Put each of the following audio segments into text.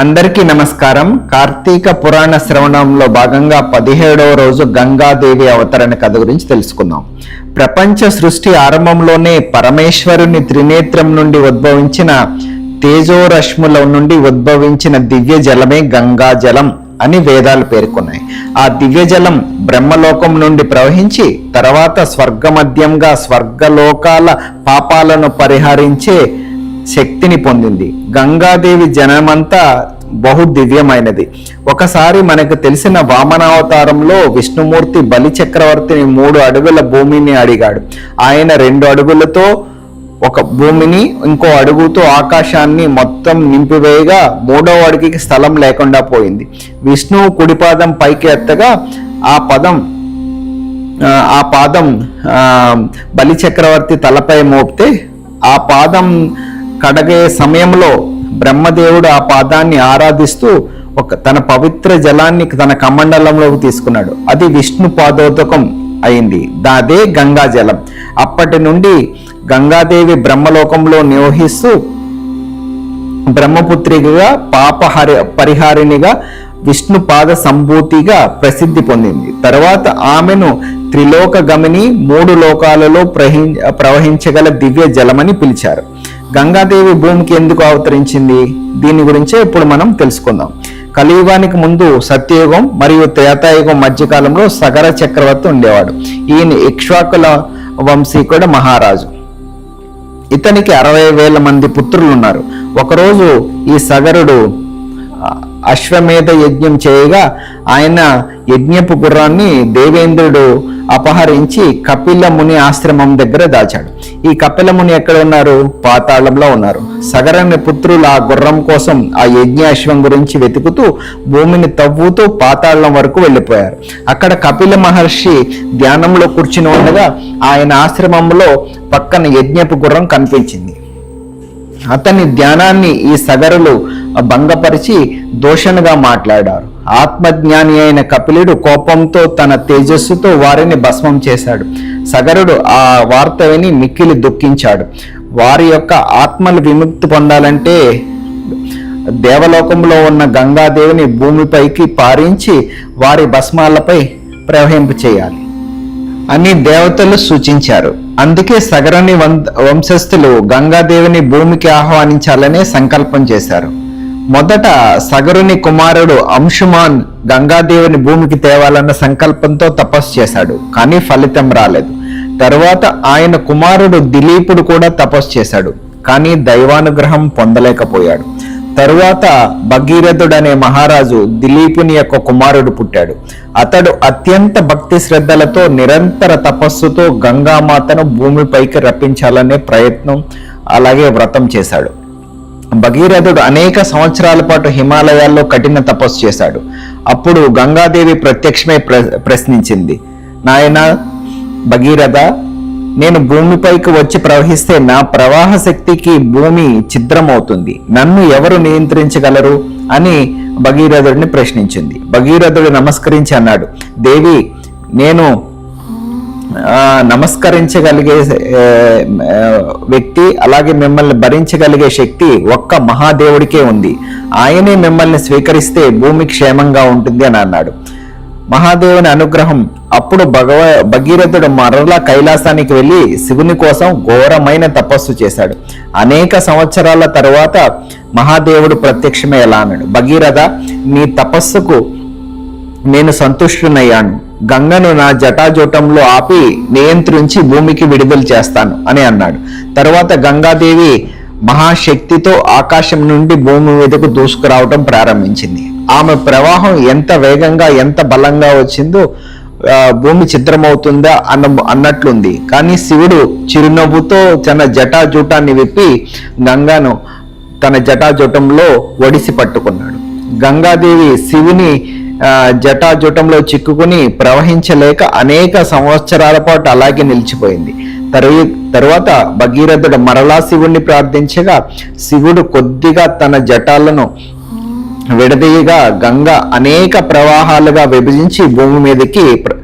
అందరికీ నమస్కారం. కార్తీక పురాణ శ్రవణంలో భాగంగా పదిహేడవ రోజు గంగాదేవి అవతరణ కథ గురించి తెలుసుకుందాం. ప్రపంచ సృష్టి ఆరంభంలోనే పరమేశ్వరుని త్రినేత్రం నుండి ఉద్భవించిన తేజోరశ్ముల నుండి ఉద్భవించిన దివ్య జలమే గంగా జలం అని వేదాలు పేర్కొన్నాయి. ఆ దివ్య జలం బ్రహ్మలోకం నుండి ప్రవహించి తర్వాత స్వర్గమధ్యంగా స్వర్గలోకాల పాపాలను పరిహరించే శక్తిని పొందింది. గంగాదేవి జనమంతా బహు దివ్యమైనది ఒకసారి మనకు తెలిసిన వామనావతారంలో విష్ణుమూర్తి బలి చక్రవర్తిని మూడు అడుగుల భూమిని అడిగాడు. ఆయన రెండు అడుగులతో ఒక భూమిని ఇంకో అడుగుతో ఆకాశాన్ని మొత్తం నింపివేయగా మూడవ అడుగుకి స్థలం లేకుండా పోయింది. విష్ణువు కుడిపాదం పైకి ఎత్తగా ఆ పదం ఆ, పాదం బలి చక్రవర్తి తలపై మోపితే ఆ పాదం కడగే సమయంలో బ్రహ్మదేవుడు ఆ పాదాన్ని ఆరాధిస్తూ ఒక తన పవిత్ర జలాన్ని తన కమండలంలోకి తీసుకున్నాడు. అది విష్ణు పాదోదకం అయింది. దాదే గంగా జలం. అప్పటి నుండి గంగాదేవి బ్రహ్మలోకంలో నివహిస్తూ బ్రహ్మపుత్రిగా పాపహరి పరిహారిణిగా విష్ణు పాద సంభూతిగా ప్రసిద్ధి పొందింది. తర్వాత ఆమెను త్రిలోక గమని మూడు లోకాలలో ప్రహి ప్రవహించగల దివ్య జలమని పిలిచారు. గంగాదేవి భూమికి ఎందుకు అవతరించింది? దీని గురించే ఇప్పుడు మనం తెలుసుకుందాం. కలియుగానికి ముందు సత్యయుగం మరియు త్రేతాయుగం మధ్యకాలంలో సగర చక్రవర్తి ఉండేవాడు. ఈయన ఇక్ష్వాకుల వంశీకుడ మహారాజు. ఇతనికి అరవై వేల మంది పుత్రులు ఉన్నారు ఒకరోజు ఈ సగరుడు అశ్వమేధ యజ్ఞం చేయగా ఆయన యజ్ఞపు గుర్రాన్ని దేవేంద్రుడు అపహరించి కపిల ముని ఆశ్రమం దగ్గర దాచాడు. ఈ కపిల ముని ఎక్కడ ఉన్నారు? పాతాళంలో ఉన్నారు. సగరని పుత్రులు ఆ గుర్రం కోసం ఆ యజ్ఞ అశ్వం గురించి వెతుకుతూ భూమిని తవ్వుతూ పాతాళం వరకు వెళ్ళిపోయారు. అక్కడ కపిల మహర్షి ధ్యానంలో కూర్చుని ఉండగా ఆయన ఆశ్రమంలో పక్కన యజ్ఞపు గుర్రం కనిపించింది. అతని ధ్యానాన్ని ఈ సగరులు భంగపరిచి దోషణగా మాట్లాడారు. ఆత్మజ్ఞాని అయిన కపిలుడు కోపంతో తన తేజస్సుతో వారిని భస్మం చేశాడు. సగరుడు ఆ వార్త విని మిక్కిలి దుఃఖించాడు. వారి యొక్క ఆత్మలు విముక్తి పొందాలంటే దేవలోకంలో ఉన్న గంగాదేవిని భూమిపైకి పారించి వారి భస్మాలపై ప్రవహింప చేయాలి అని దేవతలు సూచించారు. అందుకే సగరుని వం- వంశస్థులు గంగాదేవిని భూమికి ఆహ్వానించాలనే సంకల్పం చేశారు. మొదట సగరుని కుమారుడు అంశుమాన్ గంగాదేవిని భూమికి తేవాలన్న సంకల్పంతో తపస్సు చేశాడు కానీ ఫలితం రాలేదు. తరువాత ఆయన కుమారుడు దిలీపుడు కూడా తపస్సు చేశాడు కానీ దైవానుగ్రహం పొందలేకపోయాడు. తరువాత భగీరథుడు అనే మహారాజు దిలీపుని యొక్క కుమారుడు పుట్టాడు. అతడు అత్యంత భక్తి శ్రద్ధలతో నిరంతర తపస్సుతో గంగామాతను భూమిపైకి రప్పించాలనే ప్రయత్నం అలాగే వ్రతం చేశాడు. భగీరథుడు అనేక సంవత్సరాల పాటు హిమాలయాల్లో కఠిన తపస్సు చేశాడు. అప్పుడు గంగాదేవి ప్రత్యక్షమై ప్ర ప్రశ్నించింది నాయన భగీరథ నేను భూమిపైకి వచ్చి ప్రవహిస్తే నా ప్రవాహ శక్తికి భూమి ఛిద్రమవుతుంది. నన్ను ఎవరు నియంత్రించగలరు? అని భగీరథుడిని ప్రశ్నించింది. భగీరథుడు నమస్కరించి అన్నాడు దేవి నేను నమస్కరించగలిగే వ్యక్తి అలాగే మిమ్మల్ని భరించగలిగే శక్తి ఒక్క మహాదేవుడికే ఉంది. ఆయనే మిమ్మల్ని స్వీకరిస్తే భూమి క్షేమంగా ఉంటుంది అని అన్నాడు. మహాదేవుని అనుగ్రహం అప్పుడు భగవ భగీరథుడు మరలా కైలాసానికి వెళ్ళి శివుని కోసం ఘోరమైన తపస్సు చేశాడు. అనేక సంవత్సరాల తరువాత మహాదేవుడు ప్రత్యక్షమే ఎలా అన్నాడు. భగీరథ నీ తపస్సుకు నేను సంతుష్టునయ్యాను. గంగను నా జటాజోటంలో ఆపి నియంత్రించి భూమికి విడుదల చేస్తాను అని అన్నాడు. తర్వాత గంగాదేవి మహాశక్తితో ఆకాశం నుండి భూమి మీదకు దూసుకురావటం ప్రారంభించింది. ఆమె ప్రవాహం ఎంత వేగంగా ఎంత బలంగా వచ్చిందో భూమి చిత్రమవుతుందా అన్న అన్నట్లుంది. కానీ శివుడు చిరునవ్వుతో తన జటాజూటాన్ని విప్పి గంగాను తన జటాజూటంలో ఒడిసి పట్టుకున్నాడు. గంగాదేవి శివుని జటాజుటంలో చిక్కుకుని ప్రవహించలేక అనేక సంవత్సరాల పాటు అలాగే నిలిచిపోయింది. తరు తరువాత భగీరథుడు మరలా శివుణ్ణి ప్రార్థించగా శివుడు కొద్దిగా తన జటాలను విడదీయగా గంగ అనేక ప్రవాహాలుగా విభజించి భూమి మీదకి ప్ర-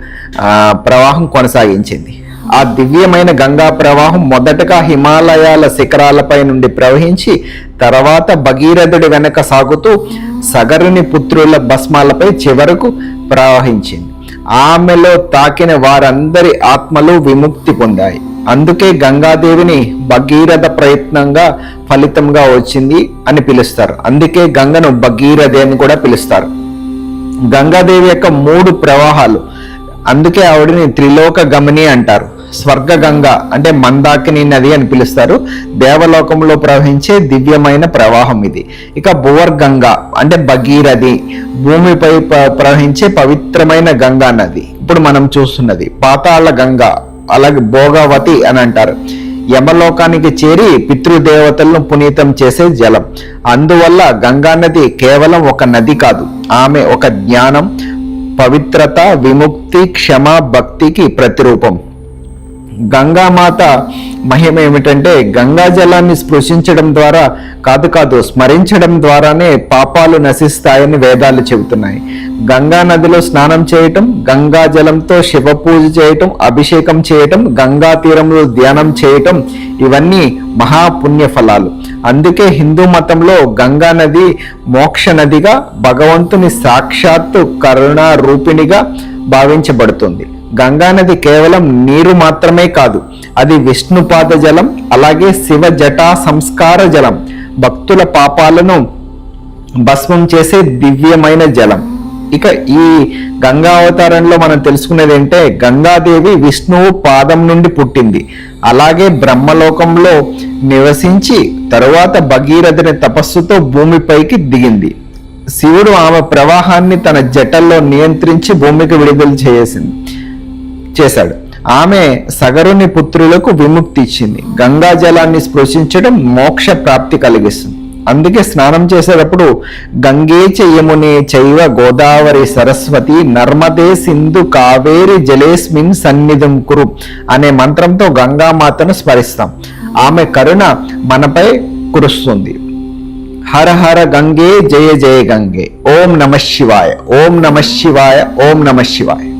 ప్రవాహం కొనసాగించింది. ఆ దివ్యమైన గంగా ప్రవాహం మొదటగా హిమాలయాల శిఖరాలపై నుండి ప్రవహించి తర్వాత భగీరథుడి వెనక సాగుతూ సగరుని పుత్రుల భస్మాలపై చివరకు ప్రవహించింది. ఆమెలో తాకిన వారందరి ఆత్మలు విముక్తి పొందాయి. అందుకే గంగాదేవిని భగీరథ ప్రయత్నంగా ఫలితంగా వచ్చింది అని పిలుస్తారు. అందుకే గంగను భగీరథి అని కూడా పిలుస్తారు. గంగాదేవి యొక్క మూడు ప్రవాహాలు. అందుకే ఆవిడని త్రిలోక గమని అంటారు. స్వర్గగంగ అంటే మందాకిని నది అని పిలుస్తారు. దేవలోకంలో ప్రవహించే దివ్యమైన ప్రవాహం ఇది. ఇక భువర్గంగ అంటే భగీరథి భూమిపై ప్రవహించే పవిత్రమైన గంగా నది. ఇప్పుడు మనం చూస్తున్నది పాతాళ గంగ అలాగే భోగవతి అని అంటారు. యమలోకానికి చేరి పితృదేవతలను పునీతం చేసే జలం. అందువల్ల గంగా నది కేవలం ఒక నది కాదు ఆమె ఒక జ్ఞానం పవిత్రత విముక్తి క్షమ భక్తికి ప్రతిరూపం. గంగామాత మహిమ ఏమిటంటే గంగా జలాన్ని స్పృశించడం ద్వారా కాదు కాదు స్మరించడం ద్వారానే పాపాలు నశిస్తాయని వేదాలు చెబుతున్నాయి. గంగా నదిలో స్నానం చేయటం గంగా జలంతో శివ పూజ చేయటం అభిషేకం చేయటం గంగా తీరంలో ధ్యానం చేయటం ఇవన్నీ మహాపుణ్య ఫలాలు. అందుకే హిందూ మతంలో గంగా నది మోక్ష నదిగా భగవంతుని సాక్షాత్తు కరుణా రూపిణిగా భావించబడుతుంది. గంగా నది కేవలం నీరు మాత్రమే కాదు అది విష్ణుపాద జలం అలాగే శివ జటా సంస్కార జలం. భక్తుల పాపాలను భస్మం చేసే దివ్యమైన జలం. ఇక ఈ గంగా అవతారంలో మనం తెలుసుకునేది ఏంటంటే గంగాదేవి విష్ణువు పాదం నుండి పుట్టింది. అలాగే బ్రహ్మలోకంలో నివసించి తరువాత భగీరథుని తపస్సుతో భూమిపైకి దిగింది. శివుడు ఆమె ప్రవాహాన్ని తన జటల్లో నియంత్రించి భూమికి విడుదల చేసింది. చేశాడు. ఆమె సగరుని పుత్రులకు విముక్తి ఇచ్చింది. గంగా జలాన్ని స్పృశించడం మోక్ష ప్రాప్తి కలిగిస్తుంది. అందుకే స్నానం చేసేటప్పుడు గంగే చ చైవ గోదావరి సరస్వతి నర్మదే సింధు కావేరి జలేస్మిన్ సన్నిధం కురు అనే మంత్రంతో గంగామాతను స్మరిస్తాం. ఆమె కరుణ మనపై కురుస్తుంది. హర హర గంగే జయ జయ గంగే. ఓం నమ శివాయ. ఓం నమ శివాయ. ఓం నమ శివాయ.